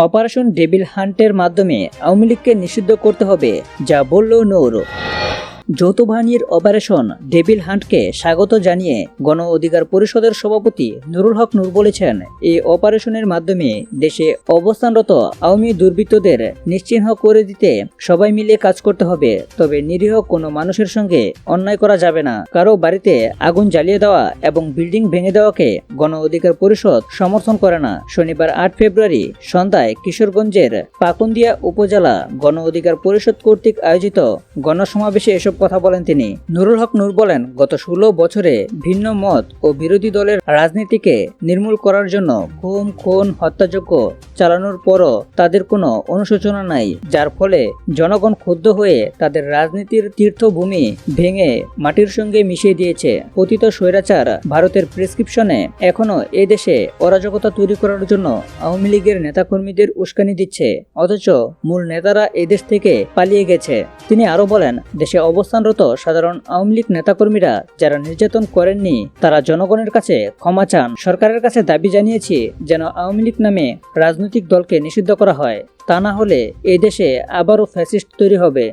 Operation devil হান্টের মাধ্যমে আওয়ামী লীগকে নিষিদ্ধ করতে হবে যা বলল নৌর। যৌথ বাহিনীর অপারেশন ডেভিল হান্টকে স্বাগত জানিয়ে গণ অধিকার পরিষদের সভাপতি নুরুল হক নূর বলেছেন, এই অপারেশনের মাধ্যমে দেশে অবস্থানরত আওয়ামী দুর্বৃত্তদের নিশ্চিহ্ন করে দিতে সবাই মিলে কাজ করতে হবে, তবে নিরীহ কোনো মানুষের সঙ্গে অন্যায় করা যাবে না। কারও বাড়িতে আগুন জ্বালিয়ে দেওয়া এবং বিল্ডিং ভেঙে দেওয়াকে গণ অধিকার পরিষদ সমর্থন করে না। শনিবার আট ফেব্রুয়ারি সন্ধ্যায় কিশোরগঞ্জের পাকুন্দিয়া উপজেলা গণ অধিকার পরিষদ কর্তৃক আয়োজিত গণসমাবেশে এসব কথা বলেন তিনি। নুরুল হক নূর বলেন, গত ষোলো বছরে ভিন্ন মত ও বিরোধী দলের রাজনীতিকে নির্মূল করার জন্য খুন খুন, হত্যাযজ্ঞ চালানোর পরও তাদের কোনো অনুশোচনা নাই, যার ফলে জনগণ ক্ষুব্ধ হয়ে তাদের রাজনীতির তীর্থভূমি ভেঙে মাটির সঙ্গে মিশিয়ে দিয়েছে। পতিত স্বৈরাচার ভারতের প্রেসক্রিপশনে এখনও এ দেশে অরাজকতা তৈরি করার জন্য আওয়ামী লীগের নেতাকর্মীদের উস্কানি দিচ্ছে, অথচ মূল নেতারা এদেশ থেকে পালিয়ে গেছে। তিনি আরও বলেন, দেশে অবস্থানরত সাধারণ আওয়ামী লীগ নেতাকর্মীরা যারা নির্যাতন করেননি, তারা জনগণের কাছে ক্ষমা চান। সরকারের কাছে দাবি জানিয়েছি যেন আওয়ামী লীগ নামে রাজনৈতিক দলকে নিষিদ্ধ করা হয়। তা না হলে এ দেশে আবারও ফ্যাসিস্ট তৈরি হবে।